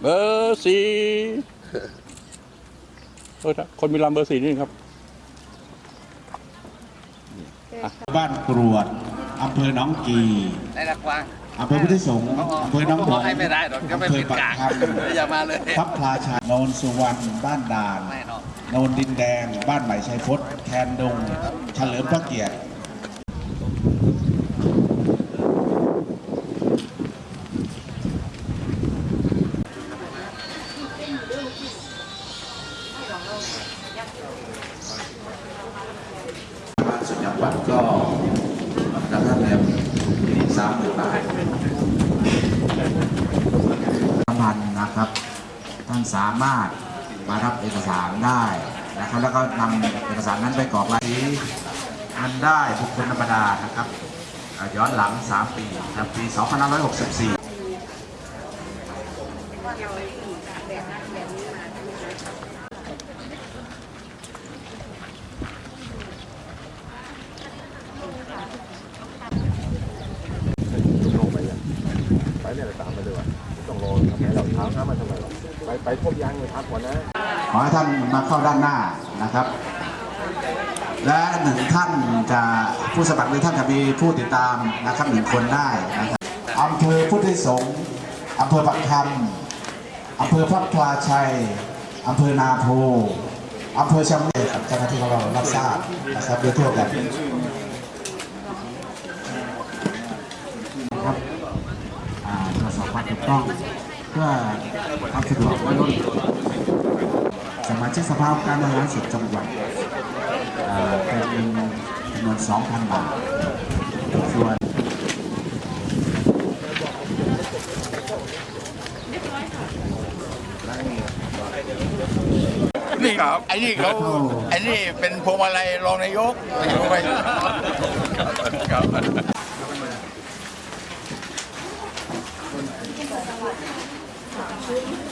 เบอร์สี่เออคนมีลำเบอร์สี่นี่ครับ บ้านกรวดอำเภอหนองกีได้ละกว้างอำเภอพุทธสงฆ์อำเภอหนองหเขางให้ไม่ได้หรอกก็ไม่อำเภอเป็นปากกลางคำอย่ามาเลยพับพลาชาโนนสุวรรณบ้านด่านแน่นอนโนนดินแดง บ้านใหม่ชัยพจน์แคนดงเฉลิมพระเกียรติ ประมาณนะครับ ท่านสามารถมารับเอกสารได้นะครับแล้วก็นำเอกสารนั้นไปกรอกรายอันได้บุคคลธรรมดานะครับย้อนหลัง 3 ปีครับปี 2564ไปเนี่ยตามไปเลยว่ะไม่ต้องรอทำไม เราน้ำมาทำไมไปไปพบยางเลยพักก่อนนะขอให้ท่านมาเข้าด้านหน้านะครับ และหนึ่งท่านจะผู้สมัครหรือท่านจะมีผู้ติดตามนะครับหนึ่งคนได้นะครับอำเภอพุทธิสงฆ์อำเภอปักคำอำเภอพระพลาชัยอำเภอนาโพอำเภอชำเนครับเจ้าหน้าที่ของเรารับทราบนะครับโดยทั่วกันะครับตรวจสอบความถูกต้อง พื่อความสะดวกและลดสมาชิกสภาองค์การบริหารส่วนจังหวัดเอ่อเป็นเงินจำนวน 2,000 บาท ส่วนนี่ไอ้นี่เขาไอ้นี่เป็นพวงมาลัยรองนายกอยู่ไปจา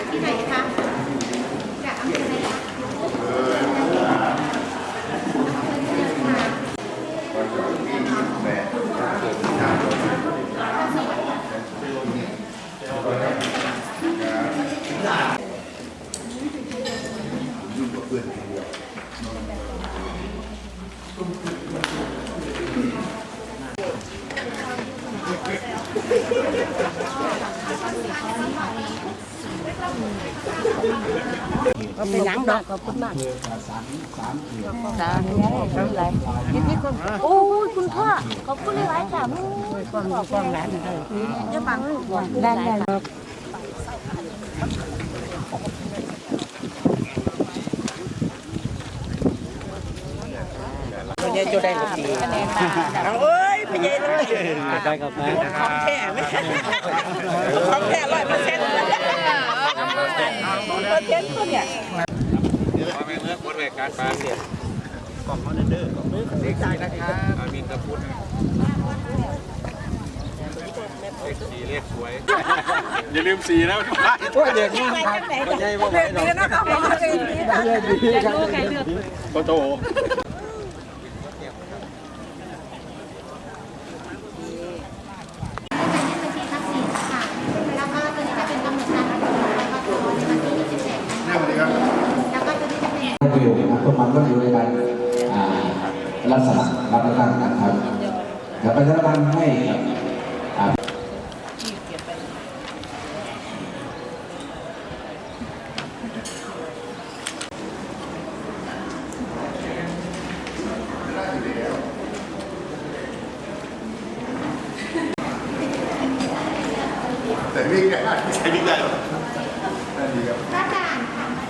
กที่ไหนคะ จากอำเภอไหนคะ เป็นหนังดอกขอบคุณมากสามสามเขียนจ้าไม่เป็นไรยินดีคนโอ้ยคุณพ่อขอบคุณหลายๆจ้าไม่ความความหลานเลยจะฟังได้ได้เดี๋ยวจะได้หลบดีเอาเอ้ยไปยัยเลยได้กับแม่ของแท้ไหมของแท้ร้อยเปอร์เซ็นต์ เปอร์เซ็นต์ตัวเนี่ยพ่อแม่เมื่อคนแรกการปลาเสียกล่องเขาเด้อเด็กใจนะครับอามินตะพุทธเลขสีเลขสวย อย่าลืมสีนะทุกท่าเด็กนี่ครับไม่ใช่ว่าไม่ดีนะครับอกว่าดีดีกันโตโต เป็นบัญชีทรัพย์สินค่ะ แล้วก็ตัวนี้จะเป็นกำหนดการรับผิดชอบแล้วก็ในวันที่27แล้วก็ตัวนี้จะเป็น ประโยชน์นะพวกมันก็อยู่ในการรับสมัครรับเลือกตั้งนะครับเดี๋ยวประชาสัมพันให้กับอ่าแต่วิ่งได้ใช้วิ่งได้หรอ พระอาจารย์ค่ะ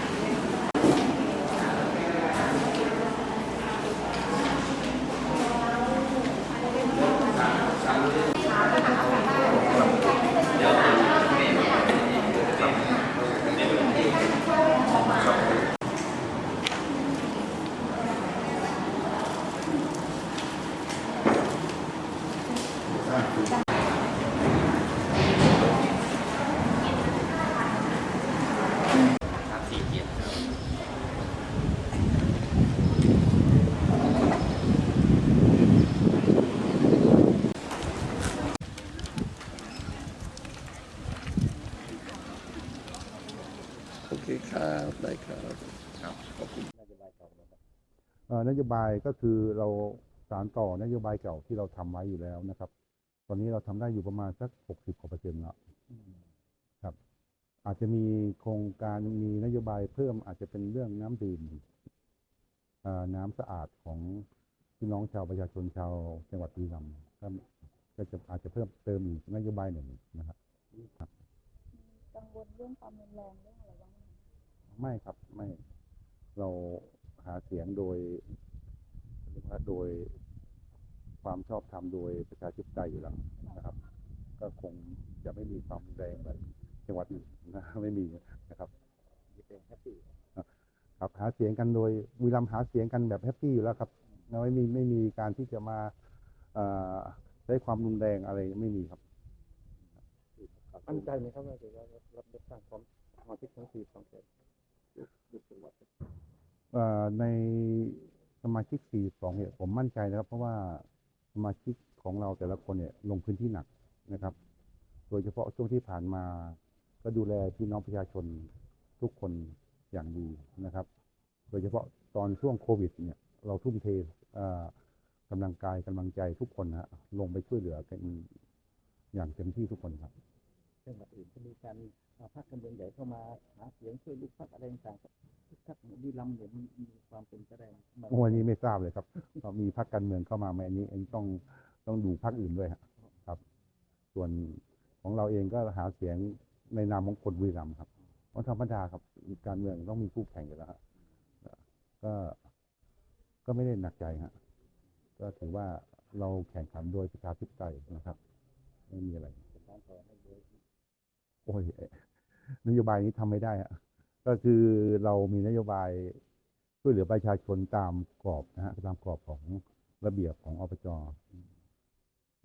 เนโยบายก็คือเราสารต่อนโยบายเก่าที่เราทำไว้อยู่แล้วนะครับ ตอนนี้เราทำได้อยู่ประมาณสักหกสิบกว่าเปอร์เซ็นต์แล้วครับ อาจจะมีโครงการมีนโยบายเพิ่มอาจจะเป็นเรื่องน้ำดื่มเอ่อน้ำสะอาดของพี่น้องชาวประชาชนชาวจังหวัดบุรีรัมย์ก็ก็จะอาจจะเพิ่มเติมอีกนโยบายหนึ่งนะครับกังวลเรื่องความรุนแรงเรื่องอะไรบ้างไหมไม่ครับไม่เราหา เสียงโดยเรียกว่าโดยความชอบธรรมโดยประชาธิปไตยอยู่แล้วนะครับ ก็คงจะไม่มีความแรงเหมือนจังหวัดอื่นนะไม่มีนะครับครับหาเสียงกันโดยวีรัมหาเสียงกันแบบแฮปปี้อยู่แล้วครับไม่มีไม่มีการที่จะมาอ่อใช้ความรุนแรงอะไรไม่มีครับมั่นใจไหมครับว่าจะรับเลือกตั้งพร้อมสมาชิกทั้งสี่สองเขตเอ่อ ในสมาชิก 42 เนี่ย ผมมั่นใจนะครับ เพราะว่าสมาชิกของเราแต่ละคนเนี่ยลงพื้นที่หนักนะครับ โดยเฉพาะช่วงที่ผ่านมาก็ดูแลพี่น้องประชาชนทุกคนอย่างดีนะครับ โดยเฉพาะตอนช่วงโควิด เนี่ย เราทุ่มเทอ่อกำลังกายกำลังใจทุกคนนะฮะลงไปช่วยเหลือกันอย่างเต็มที่ทุกคนครับจังหวัดอื่นจะมีการพรรคการเมืองใหญ่เข้ามาหาเสียงช่วยลูกพรรคอะไรต่าง ๆครับพรรคบุรีรัมย์เนี่ยมันมีความเป็นไปได้ไหมโอ้อันนี้ไม่ทราบเลยครับว่ามีพรรคการเมืองเข้ามาไหมอันนี้อันนี้ต้องต้องดูพรรคอื่นด้วยฮะครับ ส่วนของเราเองก็หาเสียงในนามของคนบุรีรัมย์ครับเพราะธรรมดาครับการเมืองต้องมีคู่แข่งอยู่แล้วฮะก็ก็ไม่ได้หนักใจฮะก็ถือว่าเราแข่งขันโดยประชาธิปไตยนะครับ ไม่มีอะไรโอ้ยนโยบายนี้ทำไม่ได้ฮะ ก็คือเรามีนโยบายช่วยเหลือประชาชนตามกรอบนะฮะตามกรอบของระเบียบของอปจ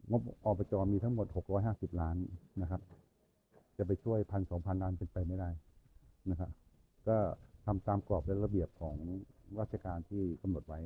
งบอบจมีทั้งหมด 650 ล้านนะครับ จะไปช่วยพันสองพันล้านเป็นไปไม่ได้นะครับ ก็ทำตามกรอบและระเบียบของราชการที่กำหนดไว้